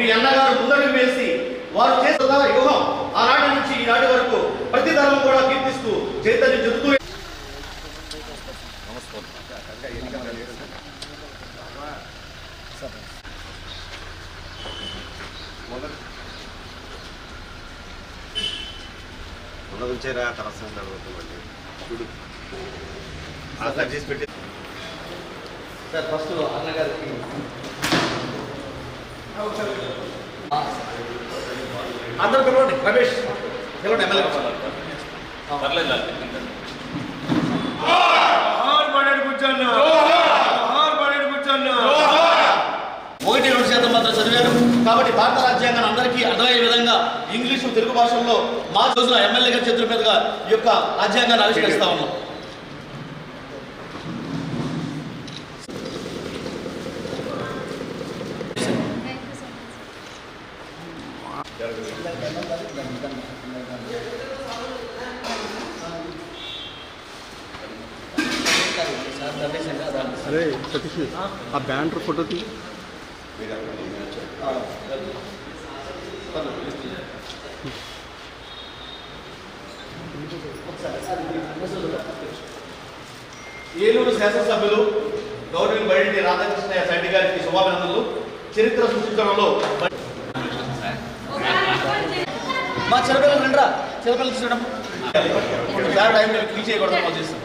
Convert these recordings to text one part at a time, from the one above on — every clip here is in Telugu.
మీ అన్నగారు ముందడుగు వేసి వారు చేస్తున్న యుగం ఆనాటి నుంచి ఈనాటి వరకు ప్రతి ధర్మం కూడా కీర్తిస్తూ చైతన్యం చెబుతూ చేసి పెట్టి సార్ ఫస్ట్ అన్నగారికి అందరు పిలవండి. రమేష్ పిలవండి ఎమ్మెల్యే. ఒకటి రెండు శాతం మాత్రం చదివారు. కాబట్టి భారత రాజ్యాంగాన్ని అందరికీ అర్థమయ్యే విధంగా ఇంగ్లీషు తెలుగు భాషల్లో మా రోజున ఎమ్మెల్యే గారి చేతుల మీదుగా ఈ యొక్క రాజ్యాంగాన్ని ఆవిష్కరిస్తా ఉన్నాం. అరే సతీష్ ఆ బ్యానర్ ఫోటో తీ. ఏలూరు శాసనసభ్యులు గౌరవ బడి రాధాకృష్ణ రెడ్డి గారికి శుభాభినందనలు. చరిత్ర సృష్టించడంలో మా చిన్నపిల్లలు రండిరా. చిన్నపిల్లలు చూడడం. సార్ టైం క్లీ చేయకూడదు మనం చేస్తాం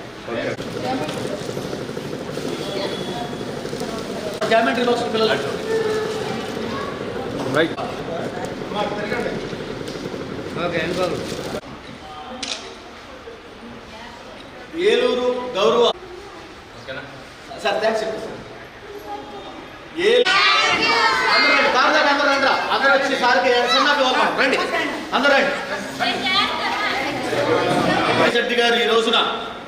జామెంట్రీ బాక్స్ పిల్లలు. రైట్ ఏలూరు గౌరవ. సార్ థ్యాంక్స్ చెప్పండి సార్. ఏలూరు అందరూ రండి కారు దాకా అందరూ రండి వచ్చి సార్కి చిన్న రండి. అందరూ రండి. శెట్టి గారు ఈ రోజున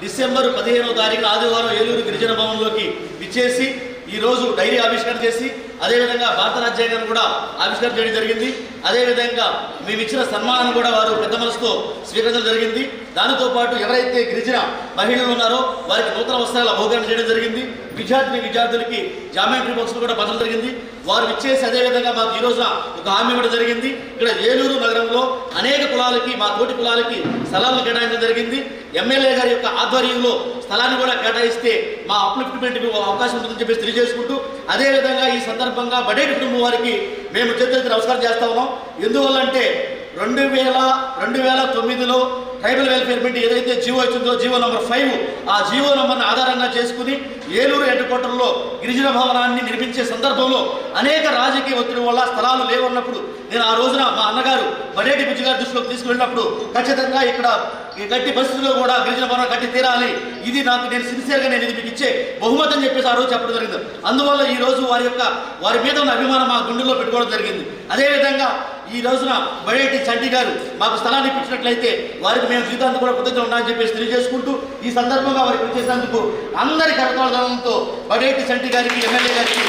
డిసెంబర్ పదిహేనవ తారీఖున ఆదివారం ఏలూరు గిరిజన భవన్లోకి విచ్చేసి ఈ రోజు డైరీ ఆవిష్కరణ చేసి అదేవిధంగా భారత రాజ్యాంగాన్ని కూడా ఆవిష్కరణ చేయడం జరిగింది. అదేవిధంగా మేము ఇచ్చిన సన్మానం కూడా వారు పెద్ద మనసుతో స్వీకరించడం జరిగింది. దానితో పాటు ఎవరైతే గిరిజన మహిళలు ఉన్నారో వారికి నూతన వస్త్రాల బహుకరణ చేయడం జరిగింది. విద్యార్థిని విద్యార్థులకి జామెంట్రీ బాక్సులు కూడా పంచడం జరిగింది. వారు ఇచ్చేసి అదేవిధంగా మాకు ఈ రోజున ఒక హామీ ఇవ్వడం జరిగింది. ఇక్కడ ఏలూరు నగరంలో అనేక కులాలకి మా తోటి కులాలకి స్థలాలను కేటాయించడం జరిగింది. ఎమ్మెల్యే గారి యొక్క ఆధ్వర్యంలో స్థలాన్ని కూడా కేటాయిస్తే మా అప్లిఫ్ట్మెంట్ అవకాశం ఉంటుందని చెప్పేసి తెలియజేసుకుంటూ అదేవిధంగా ఈ సందర్భంగా బడేటి కుటుంబం వారికి మేము చేతులెత్తి నమస్కారం చేస్తా ఉన్నాం. ఎందువల్లంటే రెండు వేల రెండు వేల తొమ్మిదిలో ట్రైబల్ వెల్ఫేర్మెంట్ ఏదైతే జీవో ఇచ్చిందో జీవో నంబర్ ఫైవ్ ఆ జీవో నెంబర్ని ఆధారంగా చేసుకుని ఏలూరు హెడ్ క్వార్టర్లో గిరిజన భవనాన్ని నిర్మించే సందర్భంలో అనేక రాజకీయ ఒత్తిడి వల్ల స్థలాలు లేవన్నప్పుడు నేను ఆ రోజున మా అన్నగారు బడేటి బుజ్జి గారి దృష్టిలోకి తీసుకువెళ్ళినప్పుడు ఖచ్చితంగా ఇక్కడ ఈ గట్టి పరిస్థితుల్లో కూడా గిరిజన భవనం కట్టి తీరాలి. ఇది నాకు నేను సిన్సియర్గా నేను ఇది మీకు ఇచ్చే బహుమతి అని చెప్పేసి ఆ రోజు చెప్పడం జరిగింది. అందువల్ల ఈ రోజు వారి యొక్క వారి మీద ఉన్న అభిమానం మా గుండెల్లో పెట్టుకోవడం జరిగింది. అదేవిధంగా ఈ రోజున బడేటి చంటి గారు మాకు స్థలాన్ని ఇప్పించినట్లయితే వారికి మేము జీవితాంతం కూడా కృతజ్ఞత ఉన్నామని చెప్పేసి తెలియజేసుకుంటూ ఈ సందర్భంగా వారికి ఇచ్చేసినందుకు అందరి కర్తవ్యంతో బడేటి చంటి గారికి ఎమ్మెల్యే గారికి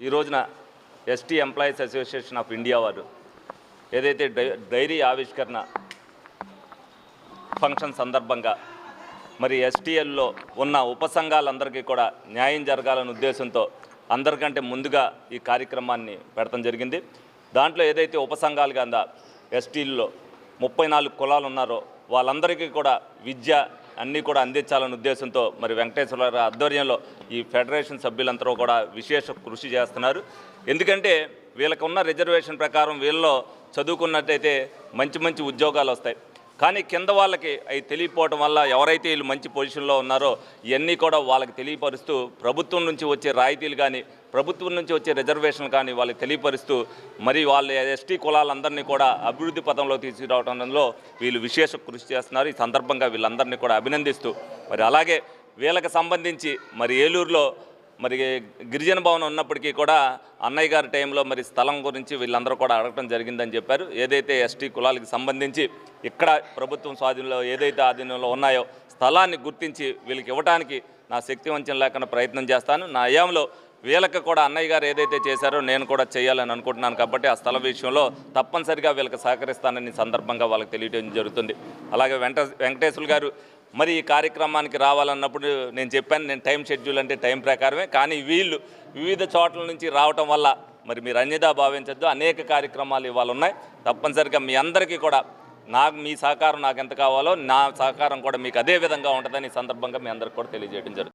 ఈ రోజున ST employees association of India వారు ఏదైతే డై డైరీ ఆవిష్కరణ ఫంక్షన్ సందర్భంగా మరి ఎస్టీఎల్లో ఉన్న ఉపసంఘాలందరికీ కూడా న్యాయం జరగాలనే ఉద్దేశంతో అందరికంటే ముందుగా ఈ కార్యక్రమాన్ని పెడతం జరిగింది. దాంట్లో ఏదైతే ఉపసంఘాలు కింద ఎస్టీల్లో ముప్పై నాలుగు కులాలు ఉన్నారో వాళ్ళందరికీ కూడా విద్య అన్నీ కూడా అందించాలనే ఉద్దేశంతో మరి వెంకటేశ్వర ఆధ్వర్యంలో ఈ ఫెడరేషన్ సభ్యులందరూ కూడా విశేష కృషి చేస్తున్నారు. ఎందుకంటే వీళ్ళకున్న రిజర్వేషన్ ప్రకారం వీళ్ళలో చదువుకున్నట్టయితే మంచి మంచి ఉద్యోగాలు వస్తాయి. కానీ కింద వాళ్ళకి అవి తెలియపోవటం వల్ల ఎవరైతే వీళ్ళు మంచి పొజిషన్లో ఉన్నారో ఇవన్నీ కూడా వాళ్ళకి తెలియపరుస్తూ ప్రభుత్వం నుంచి వచ్చే రాయితీలు కానీ ప్రభుత్వం నుంచి వచ్చే రిజర్వేషన్లు కానీ వాళ్ళకి తెలియపరుస్తూ మరి వాళ్ళ ఎస్టీ కులాలందరినీ కూడా అభివృద్ధి పథంలో తీసుకురావడంలో వీళ్ళు విశేష కృషి చేస్తున్నారు. ఈ సందర్భంగా వీళ్ళందరినీ కూడా అభినందిస్తూ మరి అలాగే వీళ్ళకి సంబంధించి మరి ఏలూరులో మరి గిరిజన భవనం ఉన్నప్పటికీ కూడా అన్నయ్య గారి టైంలో మరి స్థలం గురించి వీళ్ళందరూ కూడా అడగటం జరిగిందని చెప్పారు. ఏదైతే ఎస్టీ కులాలకు సంబంధించి ఇక్కడ ప్రభుత్వం స్వాధీనంలో ఏదైతే ఆధీనంలో ఉన్నాయో స్థలాన్ని గుర్తించి వీళ్ళకి ఇవ్వడానికి నా శక్తి వంచన లేకుండా ప్రయత్నం చేస్తాను. నా అయాంలో వీళ్ళకి కూడా అన్నయ్య గారు ఏదైతే చేశారో నేను కూడా చేయాలని అనుకుంటున్నాను కాబట్టి ఆ స్థలం విషయంలో తప్పనిసరిగా వీళ్ళకి సహకరిస్తానని సందర్భంగా వాళ్ళకి తెలియడం జరుగుతుంది. అలాగే వెంట వెంకటేశ్వర గారు మరి ఈ కార్యక్రమానికి రావాలన్నప్పుడు నేను చెప్పాను నేను టైం షెడ్యూల్ అంటే టైం ప్రకారమే కానీ వీళ్ళు వివిధ చోట్ల నుంచి రావటం వల్ల మరి మీరు అన్యదా భావించద్దు. అనేక కార్యక్రమాలు ఇవాళ ఉన్నాయి. తప్పనిసరిగా మీ అందరికీ కూడా నాకు మీ సహకారం నాకు ఎంత కావాలో నా సహకారం కూడా మీకు అదే విధంగా ఉంటుందని ఈ సందర్భంగా మీ అందరికి కూడా తెలియజేయడం జరుగుతుంది.